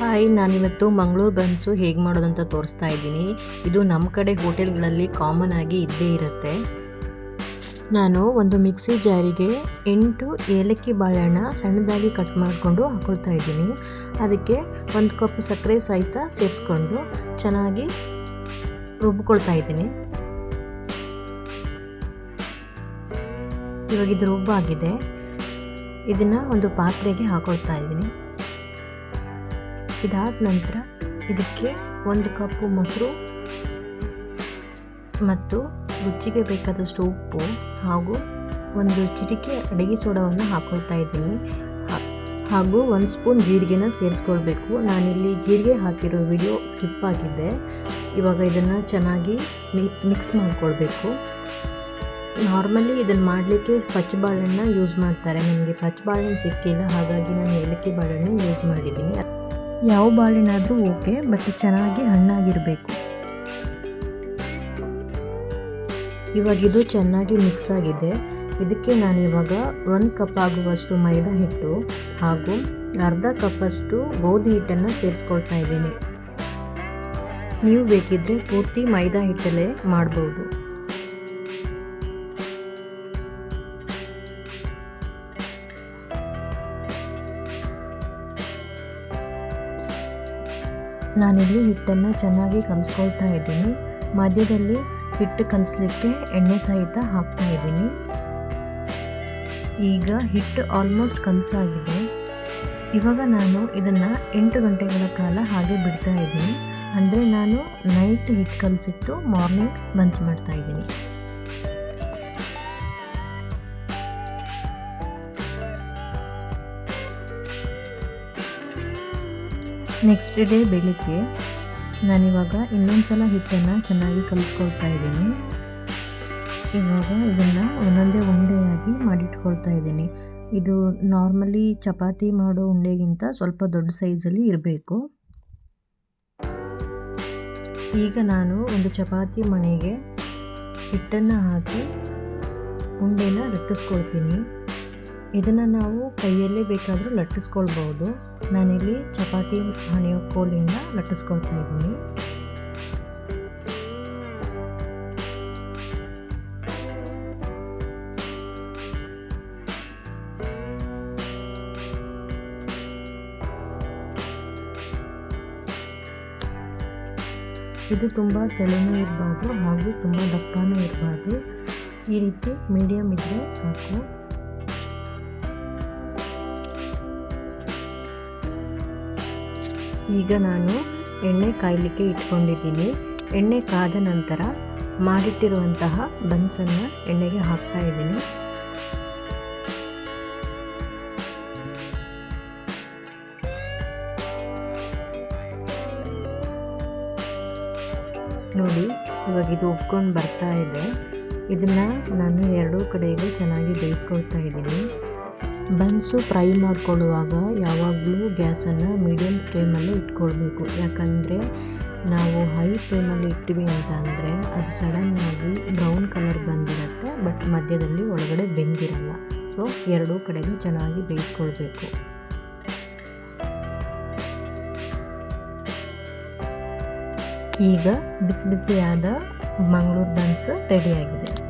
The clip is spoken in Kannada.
ಹಾಯ್, ನಾನಿವತ್ತು ಮಂಗಳೂರು ಬನ್ಸು ಹೇಗೆ ಮಾಡೋದಂತ ತೋರಿಸ್ತಾ ಇದ್ದೀನಿ. ಇದು ನಮ್ಮ ಕಡೆ ಹೋಟೆಲ್ಗಳಲ್ಲಿ ಕಾಮನ್ ಆಗಿ ಇದ್ದೇ ಇರುತ್ತೆ. ನಾನು ಒಂದು ಮಿಕ್ಸಿ ಜಾರಿಗೆ ಎಂಟು ಏಲಕ್ಕಿ ಬಾಳೆಹಣ್ಣ ಸಣ್ಣದಾಗಿ ಕಟ್ ಮಾಡಿಕೊಂಡು ಹಾಕೊಳ್ತಾ ಇದ್ದೀನಿ. ಅದಕ್ಕೆ ಒಂದು ಕಪ್ ಸಕ್ಕರೆ ಸಹಿತ ಸೇರಿಸ್ಕೊಂಡು ಚೆನ್ನಾಗಿ ರುಬ್ಕೊಳ್ತಾ ಇದ್ದೀನಿ. ಇವಾಗ ಇದು ರುಬ್ಬಾಗಿದೆ. ಇದನ್ನು ಒಂದು ಪಾತ್ರೆಗೆ ಹಾಕೊಳ್ತಾ ಇದ್ದೀನಿ. ಇದಾದ ನಂತರ ಇದಕ್ಕೆ ಒಂದು ಕಪ್ಪು ಮೊಸರು ಮತ್ತು ರುಚಿಗೆ ಬೇಕಾದಷ್ಟು ಉಪ್ಪು ಹಾಗೂ ಒಂದು ಚಿಟಿಕೆ ಅಡುಗೆ ಸೋಡವನ್ನು ಹಾಕೊಳ್ತಾ ಇದ್ದೀನಿ. ಹಾಗೂ ಒಂದು ಸ್ಪೂನ್ ಜೀರಿಗೆನ ಸೇರಿಸ್ಕೊಳ್ಬೇಕು. ನಾನಿಲ್ಲಿ ಜೀರಿಗೆ ಹಾಕಿರೋ ವಿಡಿಯೋ ಸ್ಕಿಪ್ ಆಗಿದೆ ಇವಾಗ ಇದನ್ನು ಚೆನ್ನಾಗಿ ಮಿಕ್ಸ್ ಮಾಡಿಕೊಳ್ಬೇಕು. ನಾರ್ಮಲಿ ಇದನ್ನು ಮಾಡಲಿಕ್ಕೆ ಪಚ್ಚ ಬಾಳೆಹಣ್ಣ ಯೂಸ್ ಮಾಡ್ತಾರೆ. ನನಗೆ ಪಚ್ಚ ಬಾಳೆಹಣ್ಣು ಸಿಕ್ಕಿಲ್ಲ, ಹಾಗಾಗಿ ನಾನು ಏಲಕ್ಕಿ ಬಾಳೆಹಣ್ಣು ಯೂಸ್ ಮಾಡಿದ್ದೀನಿ. ಯಾವ ಬಾಳೆನಾದರೂ ಓಕೆ, ಬಟ್ ಚೆನ್ನಾಗಿ ಹಣ್ಣಾಗಿರಬೇಕು. ಇವಾಗ ಇದು ಚೆನ್ನಾಗಿ ಮಿಕ್ಸ್ ಆಗಿದೆ. ಇದಕ್ಕೆ ನಾನು ಇವಾಗ ಒಂದು ಕಪ್ ಆಗುವಷ್ಟು ಮೈದಾ ಹಿಟ್ಟು ಹಾಗೂ ಅರ್ಧ ಕಪ್ಪಷ್ಟು ಗೋಧಿ ಹಿಟ್ಟನ್ನು ಸೇರಿಸ್ಕೊಳ್ತಾ ಇದ್ದೀನಿ. ನೀವು ಬೇಕಿದ್ದರೆ ಪೂರ್ತಿ ಮೈದಾ ಹಿಟ್ಟಲ್ಲೇ ಮಾಡ್ಬೋದು. ನಾನಿಲ್ಲಿ ಹಿಟ್ಟನ್ನು ಚೆನ್ನಾಗಿ ಕಲಿಸ್ಕೊಳ್ತಾ ಇದ್ದೀನಿ. ಮಧ್ಯದಲ್ಲಿ ಹಿಟ್ಟು ಕಲಿಸ್ಲಿಕ್ಕೆ ಎಣ್ಣೆ ಸಹಿತ ಹಾಕ್ತಾ ಇದ್ದೀನಿ. ಈಗ ಹಿಟ್ಟು ಆಲ್ಮೋಸ್ಟ್ ಕಲಸಾಗಿದೆ. ಇವಾಗ ನಾನು ಇದನ್ನು ಎಂಟು ಗಂಟೆಗಳ ಕಾಲ ಹಾಗೆ ಬಿಡ್ತಾ ಇದ್ದೀನಿ. ಅಂದರೆ ನಾನು ನೈಟ್ ಹಿಟ್ಟು ಕಲಸಿಟ್ಟು ಮಾರ್ನಿಂಗ್ ಬನ್ಸ್ ಮಾಡ್ತಾ ಇದ್ದೀನಿ. ನೆಕ್ಸ್ಟ್ ಡೇ ಬೆಳಿಗ್ಗೆ ನಾನಿವಾಗ ಇನ್ನೊಂದು ಸಲ ಹಿಟ್ಟನ್ನು ಚೆನ್ನಾಗಿ ಕಲಿಸ್ಕೊಳ್ತಾ ಇದ್ದೀನಿ. ಇವಾಗ ಇದನ್ನು ಒಂದೊಂದೇ ಉಂಡೆಯಾಗಿ ಮಾಡಿಟ್ಕೊಳ್ತಾ ಇದ್ದೀನಿ. ಇದು ನಾರ್ಮಲಿ ಚಪಾತಿ ಮಾಡೋ ಉಂಡೆಗಿಂತ ಸ್ವಲ್ಪ ದೊಡ್ಡ ಸೈಜಲ್ಲಿ ಇರಬೇಕು. ಈಗ ನಾನು ಒಂದು ಚಪಾತಿ ಮಣೆಗೆ ಹಿಟ್ಟನ್ನು ಹಾಕಿ ಉಂಡೆನ ಲಟ್ಟಿಸ್ಕೊಳ್ತೀನಿ ಇದನ್ನು ನಾವು ಕೈಯಲ್ಲೇ ಬೇಕಾದರೂ ಲಟ್ಟಿಸ್ಕೊಳ್ಬೋದು ನಾನಿಲ್ಲಿ ಚಪಾತಿ ಹಣೆಯೋ ಕೋಲಿಂದ ಲಟ್ಟಿಸ್ಕೊಳ್ತಾ ಇದ್ದೀನಿ. ಇದು ತುಂಬ ತೆಳುನೂ ಇರಬಾರ್ದು ಹಾಗೂ ತುಂಬ ದಪ್ಪನೂ ಇರಬಾರ್ದು. ಈ ರೀತಿ ಮೀಡಿಯಮ್ ಇದ್ದರೆ ಸಾಕು. ಈಗ ನಾನು ಎಣ್ಣೆ ಕಾಯಲಿಕ್ಕೆ ಇಟ್ಕೊಂಡಿದ್ದೀನಿ. ಎಣ್ಣೆ ಕಾದ ನಂತರ ಮಾಡಿಟ್ಟಿರುವಂತಹ ಬನ್ಸನ್ನು ಎಣ್ಣೆಗೆ ಹಾಕ್ತಾ ಇದ್ದೀನಿ. ನೋಡಿ, ಇವಾಗ ಇದು ಉಪ್ಕೊಂಡು ಬರ್ತಾ ಇದೆ. ಇದನ್ನು ನಾನು ಎರಡೂ ಕಡೆಗೂ ಚೆನ್ನಾಗಿ ಬೇಯಿಸ್ಕೊಳ್ತಾ ಇದ್ದೀನಿ. ಬನ್ಸು ಫ್ರೈ ಮಾಡ್ಕೊಳ್ಳುವಾಗ ಯಾವಾಗಲೂ ಗ್ಯಾಸನ್ನು ಮೀಡಿಯಮ್ ಫ್ಲೇಮಲ್ಲಿ ಇಟ್ಕೊಳ್ಬೇಕು. ಯಾಕಂದರೆ ನಾವು ಹೈ ಫ್ಲೇಮಲ್ಲಿ ಇಟ್ಟಿವಿ ಅಂತ ಅಂದರೆ ಅದು ಸಡನ್ನಾಗಿ ಬ್ರೌನ್ ಕಲರ್ ಬಂದಿರುತ್ತೆ, ಬಟ್ ಮಧ್ಯದಲ್ಲಿ ಒಳಗಡೆ ಬೆಂದಿರಲ್ಲ. ಸೊ, ಎರಡೂ ಕಡೆಗೂ ಚೆನ್ನಾಗಿ ಬೇಯಿಸ್ಕೊಳ್ಬೇಕು. ಈಗ ಬಿಸಿ ಬಿಸಿಯಾದ ಮಂಗಳೂರು ಬನ್ಸ್ ರೆಡಿಯಾಗಿದೆ